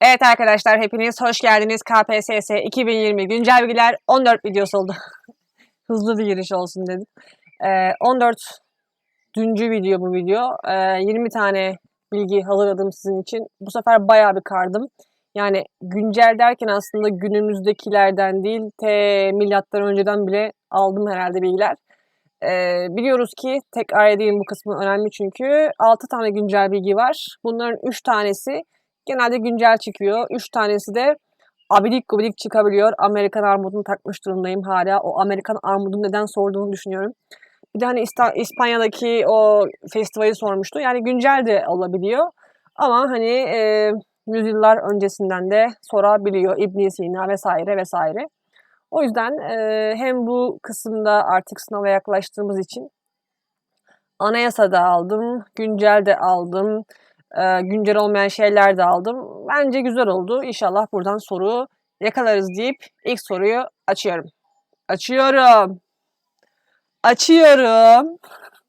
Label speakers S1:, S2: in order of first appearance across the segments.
S1: Evet arkadaşlar hepiniz hoş geldiniz. KPSS 2020 güncel bilgiler 14 videosu oldu. Hızlı bir giriş olsun dedim. Ee, 14 düncü video bu video. Ee, 20 tane bilgi hazırladım sizin için. Bu sefer bayağı bir kardım. Yani güncel derken aslında günümüzdekilerden değil, te milattan önceden bile aldım herhalde bilgiler. Ee, biliyoruz ki tekrar edeyim bu kısmı önemli çünkü 6 tane güncel bilgi var. Bunların 3 tanesi genelde güncel çıkıyor. 3 tanesi de abidik gubidik çıkabiliyor. Amerikan armudunu takmış durumdayım hala. O Amerikan armudunu neden sorduğunu düşünüyorum. Bir de hani İspanya'daki o festivali sormuştu. Yani güncel de olabiliyor. Ama hani e, yüzyıllar öncesinden de sorabiliyor. ibn Sina vesaire vesaire. O yüzden e, hem bu kısımda artık sınava yaklaştığımız için anayasa da aldım, güncel de aldım, e, güncel olmayan şeyler de aldım. Bence güzel oldu. İnşallah buradan soru yakalarız deyip ilk soruyu açıyorum. Açıyorum. Açıyorum.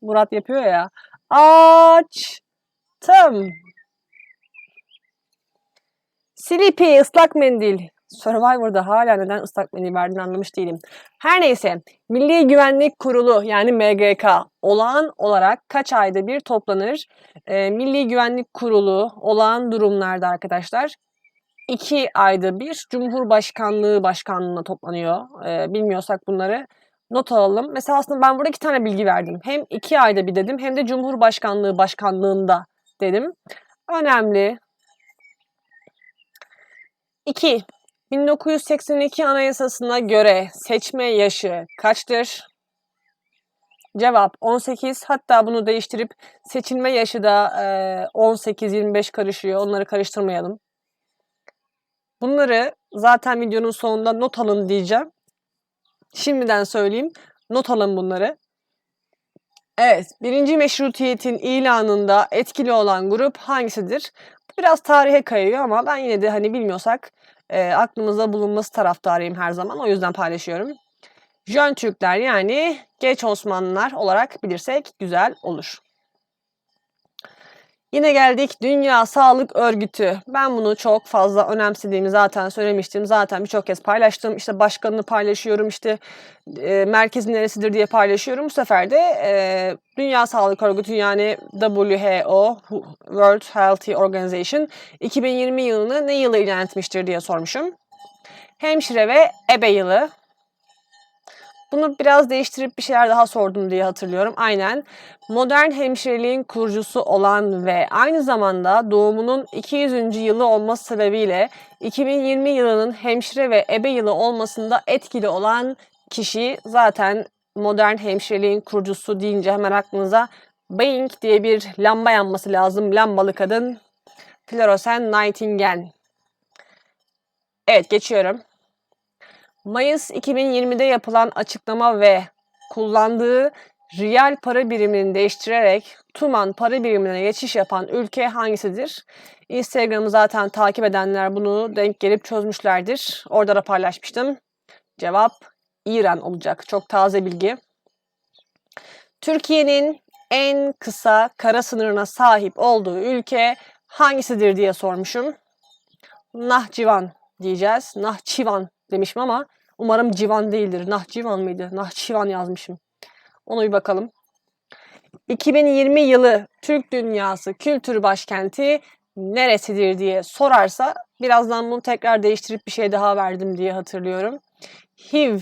S1: Murat yapıyor ya. Açtım. Slippy ıslak mendil. Survivor'da hala neden ıslak mendil verdiğini anlamış değilim. Her neyse, Milli Güvenlik Kurulu yani MGK olağan olarak kaç ayda bir toplanır? Ee, Milli Güvenlik Kurulu olağan durumlarda arkadaşlar iki ayda bir Cumhurbaşkanlığı Başkanlığı'na toplanıyor. Ee, bilmiyorsak bunları not alalım. Mesela aslında ben burada iki tane bilgi verdim. Hem iki ayda bir dedim hem de Cumhurbaşkanlığı Başkanlığı'nda dedim. Önemli. 2. 1982 Anayasası'na göre seçme yaşı kaçtır? Cevap 18. Hatta bunu değiştirip seçilme yaşı da e, 18-25 karışıyor. Onları karıştırmayalım. Bunları zaten videonun sonunda not alın diyeceğim. Şimdiden söyleyeyim. Not alın bunları. Evet, birinci meşrutiyetin ilanında etkili olan grup hangisidir? Biraz tarihe kayıyor ama ben yine de hani bilmiyorsak e, aklımızda bulunması taraftarıyım her zaman. O yüzden paylaşıyorum. Jön Türkler yani geç Osmanlılar olarak bilirsek güzel olur. Yine geldik Dünya Sağlık Örgütü. Ben bunu çok fazla önemsediğimi zaten söylemiştim. Zaten birçok kez paylaştım. İşte başkanını paylaşıyorum. İşte e, merkezi neresidir diye paylaşıyorum. Bu sefer de e, Dünya Sağlık Örgütü yani WHO World Health Organization 2020 yılını ne yılı ilan etmiştir diye sormuşum. Hemşire ve ebe yılı. Bunu biraz değiştirip bir şeyler daha sordum diye hatırlıyorum. Aynen. Modern hemşireliğin kurucusu olan ve aynı zamanda doğumunun 200. yılı olması sebebiyle 2020 yılının hemşire ve ebe yılı olmasında etkili olan kişi zaten modern hemşireliğin kurucusu deyince hemen aklınıza Bing diye bir lamba yanması lazım. Lambalı kadın. Florence Nightingale. Evet geçiyorum. Mayıs 2020'de yapılan açıklama ve kullandığı riyal para birimini değiştirerek Tuman para birimine geçiş yapan ülke hangisidir? Instagram'ı zaten takip edenler bunu denk gelip çözmüşlerdir. Orada da paylaşmıştım. Cevap İran olacak. Çok taze bilgi. Türkiye'nin en kısa kara sınırına sahip olduğu ülke hangisidir diye sormuşum. Nahçıvan diyeceğiz. Nahçıvan demişim ama umarım civan değildir. Nahçıvan mıydı? Nahçıvan yazmışım. Onu bir bakalım. 2020 yılı Türk Dünyası Kültür Başkenti neresidir diye sorarsa birazdan bunu tekrar değiştirip bir şey daha verdim diye hatırlıyorum. HIV,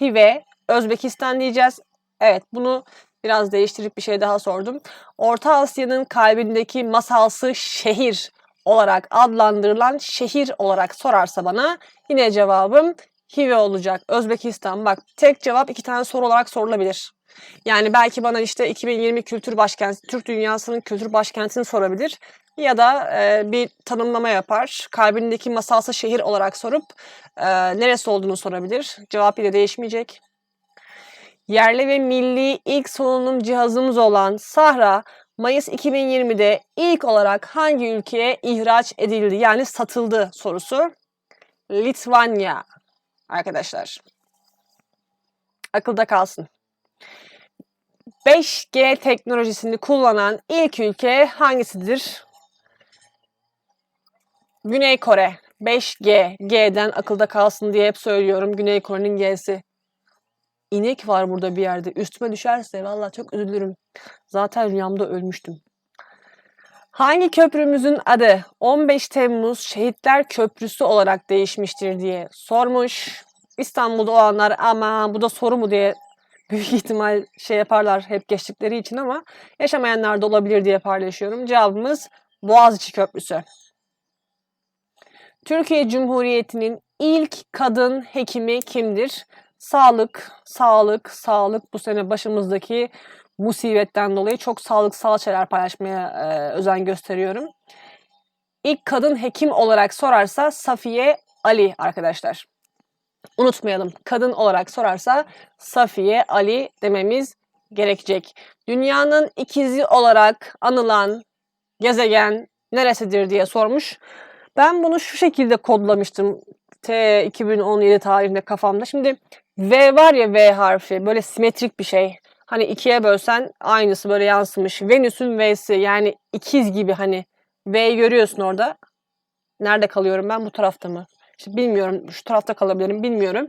S1: HIV'e Özbekistan diyeceğiz. Evet bunu biraz değiştirip bir şey daha sordum. Orta Asya'nın kalbindeki masalsı şehir olarak adlandırılan şehir olarak sorarsa bana yine cevabım Hive olacak. Özbekistan. Bak tek cevap iki tane soru olarak sorulabilir. Yani belki bana işte 2020 kültür başkenti, Türk dünyasının kültür başkentini sorabilir. Ya da e, bir tanımlama yapar. Kalbindeki masalsı şehir olarak sorup e, neresi olduğunu sorabilir. Cevap ile değişmeyecek. Yerli ve milli ilk solunum cihazımız olan Sahra Mayıs 2020'de ilk olarak hangi ülkeye ihraç edildi yani satıldı sorusu. Litvanya arkadaşlar. Akılda kalsın. 5G teknolojisini kullanan ilk ülke hangisidir? Güney Kore 5G. G'den akılda kalsın diye hep söylüyorum. Güney Kore'nin G'si. İnek var burada bir yerde. Üstüme düşerse vallahi çok üzülürüm. Zaten rüyamda ölmüştüm. Hangi köprümüzün adı 15 Temmuz Şehitler Köprüsü olarak değişmiştir diye sormuş. İstanbul'da olanlar ama bu da soru mu diye büyük ihtimal şey yaparlar hep geçtikleri için ama yaşamayanlar da olabilir diye paylaşıyorum. Cevabımız Boğaziçi Köprüsü. Türkiye Cumhuriyeti'nin ilk kadın hekimi kimdir? Sağlık, sağlık, sağlık bu sene başımızdaki musibetten dolayı çok sağlıksal şeyler paylaşmaya e, özen gösteriyorum. İlk kadın hekim olarak sorarsa Safiye Ali arkadaşlar. Unutmayalım. Kadın olarak sorarsa Safiye Ali dememiz gerekecek. Dünyanın ikizi olarak anılan gezegen neresidir diye sormuş. Ben bunu şu şekilde kodlamıştım. T 2017 tarihinde kafamda. Şimdi V var ya V harfi böyle simetrik bir şey. Hani ikiye bölsen aynısı böyle yansımış. Venüs'ün V'si yani ikiz gibi hani V'yi görüyorsun orada. Nerede kalıyorum ben bu tarafta mı? İşte bilmiyorum şu tarafta kalabilirim bilmiyorum.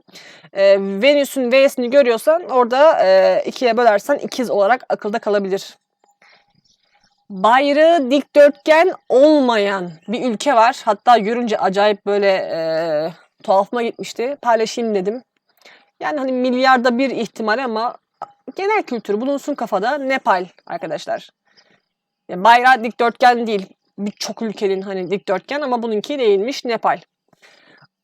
S1: Ee, Venüs'ün V'sini görüyorsan orada e, ikiye bölersen ikiz olarak akılda kalabilir. Bayrağı dikdörtgen olmayan bir ülke var. Hatta görünce acayip böyle e, tuhafıma gitmişti. Paylaşayım dedim. Yani hani milyarda bir ihtimal ama genel kültür bulunsun kafada Nepal arkadaşlar. Yani bayrağı dikdörtgen değil. Birçok ülkenin hani dikdörtgen ama bununki değilmiş Nepal.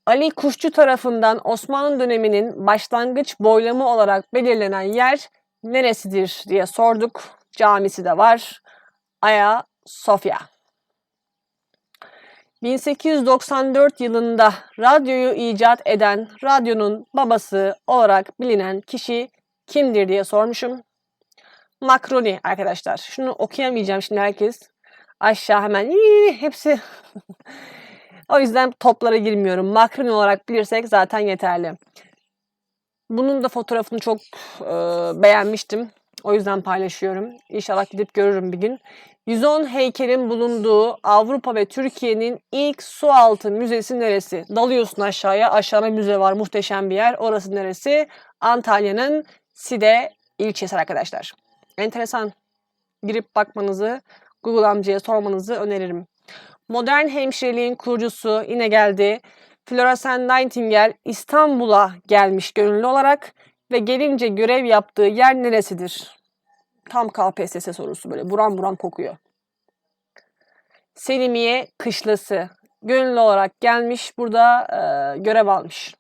S1: Ali Kuşçu tarafından Osmanlı döneminin başlangıç boylamı olarak belirlenen yer neresidir diye sorduk. Camisi de var. Aya Sofya. 1894 yılında radyoyu icat eden radyonun babası olarak bilinen kişi kimdir diye sormuşum. Makroni arkadaşlar. Şunu okuyamayacağım şimdi herkes. Aşağı hemen Yii, hepsi. o yüzden toplara girmiyorum. Makroni olarak bilirsek zaten yeterli. Bunun da fotoğrafını çok e, beğenmiştim. O yüzden paylaşıyorum. İnşallah gidip görürüm bir gün. 110 heykelin bulunduğu Avrupa ve Türkiye'nin ilk sualtı müzesi neresi? Dalıyorsun aşağıya. Aşağıda müze var. Muhteşem bir yer. Orası neresi? Antalya'nın Side ilçesi arkadaşlar. Enteresan. Girip bakmanızı, Google amcaya sormanızı öneririm. Modern hemşireliğin kurucusu yine geldi. Florence Nightingale İstanbul'a gelmiş gönüllü olarak ve gelince görev yaptığı yer neresidir? Tam KPSS sorusu böyle buram buram kokuyor. Selimiye Kışlası gönüllü olarak gelmiş burada e, görev almış.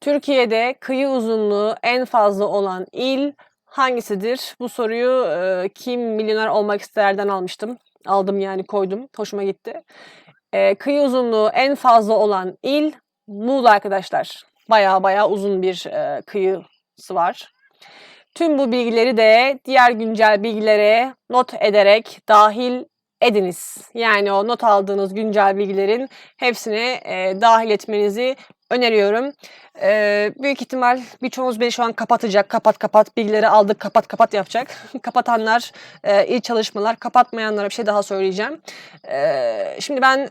S1: Türkiye'de kıyı uzunluğu en fazla olan il hangisidir? Bu soruyu e, kim milyoner olmak isterden almıştım. Aldım yani koydum. Hoşuma gitti. E, kıyı uzunluğu en fazla olan il Muğla arkadaşlar. Baya baya uzun bir e, kıyısı var. Tüm bu bilgileri de diğer güncel bilgilere not ederek dahil ediniz. Yani o not aldığınız güncel bilgilerin hepsini e, dahil etmenizi öneriyorum. E, büyük ihtimal birçoğunuz beni şu an kapatacak. Kapat kapat bilgileri aldık kapat kapat yapacak. Kapatanlar e, iyi çalışmalar. Kapatmayanlara bir şey daha söyleyeceğim. E, şimdi ben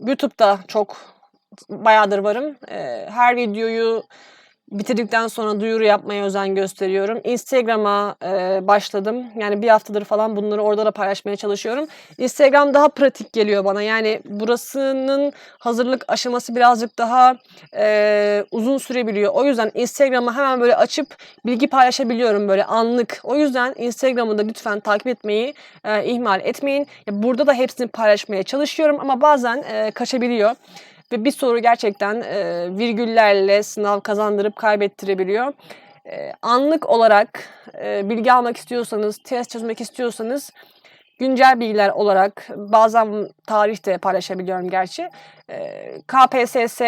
S1: YouTube'da çok bayağıdır varım. E, her videoyu bitirdikten sonra duyuru yapmaya özen gösteriyorum. Instagram'a e, başladım. Yani bir haftadır falan bunları orada da paylaşmaya çalışıyorum. Instagram daha pratik geliyor bana. Yani burasının hazırlık aşaması birazcık daha e, uzun sürebiliyor. O yüzden Instagram'ı hemen böyle açıp bilgi paylaşabiliyorum böyle anlık. O yüzden Instagram'ı da lütfen takip etmeyi e, ihmal etmeyin. Ya burada da hepsini paylaşmaya çalışıyorum ama bazen e, kaçabiliyor. Ve bir soru gerçekten e, virgüllerle sınav kazandırıp kaybettirebiliyor. E, anlık olarak e, bilgi almak istiyorsanız, test çözmek istiyorsanız güncel bilgiler olarak bazen tarihte paylaşabiliyorum gerçi. E, KPSS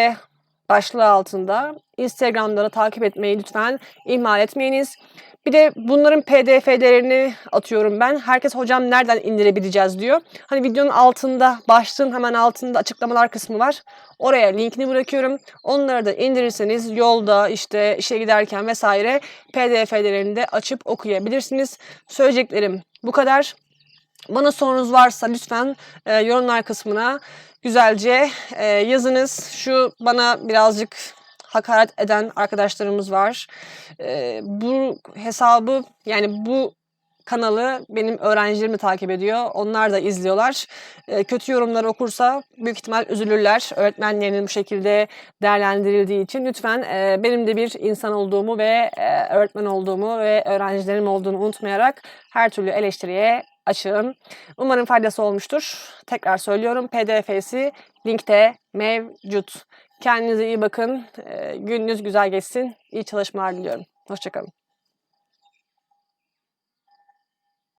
S1: başlığı altında Instagram'da da takip etmeyi lütfen ihmal etmeyiniz. Bir de bunların pdf'lerini atıyorum ben. Herkes hocam nereden indirebileceğiz diyor. Hani videonun altında, başlığın hemen altında açıklamalar kısmı var. Oraya linkini bırakıyorum. Onları da indirirseniz yolda işte işe giderken vesaire pdf'lerini de açıp okuyabilirsiniz. Söyleyeceklerim bu kadar. Bana sorunuz varsa lütfen e, yorumlar kısmına güzelce e, yazınız. Şu bana birazcık hakaret eden arkadaşlarımız var. E, bu hesabı yani bu kanalı benim öğrencilerim takip ediyor. Onlar da izliyorlar. E, kötü yorumları okursa büyük ihtimal üzülürler. Öğretmenlerinin bu şekilde değerlendirildiği için. Lütfen e, benim de bir insan olduğumu ve e, öğretmen olduğumu ve öğrencilerim olduğunu unutmayarak her türlü eleştiriye açığım. Umarım faydası olmuştur. Tekrar söylüyorum pdf'si linkte mevcut. Kendinize iyi bakın. E, gününüz güzel geçsin. İyi çalışmalar diliyorum. Hoşçakalın.